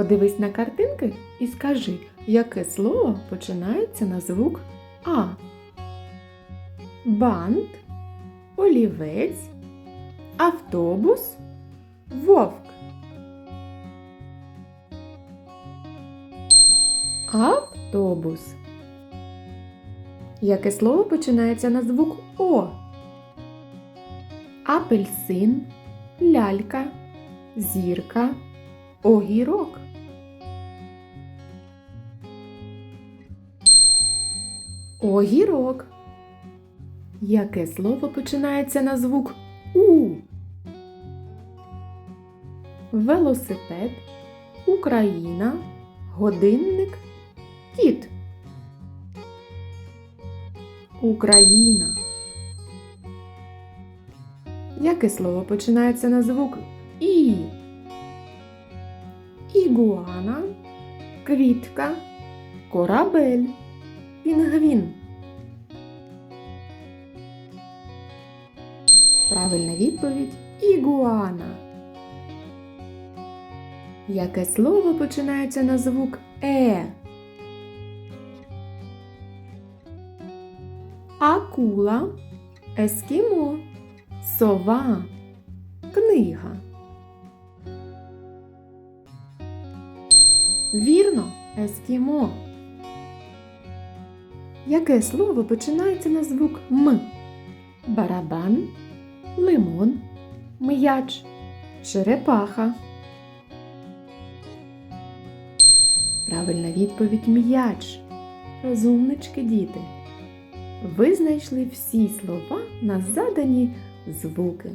Подивись на картинки і скажи, яке слово починається на звук А. Бант, олівець, автобус, вовк. Автобус. Яке слово починається на звук О? Апельсин, лялька, зірка, огірок. Огірок. Яке слово починається на звук У? Велосипед, Україна, годинник, кіт. Україна. Яке слово починається на звук І? Ігуана, квітка, корабель, пінгвін. Правильна відповідь Ігуана. Яке слово починається на звук Е? Акула, ескімо, сова, книга. Вірно, ескімо. Яке слово починається на звук М? Барабан, лимон, м'яч, черепаха. Правильна відповідь м'яч. Розумнички діти. Ви знайшли всі слова на задані звуки.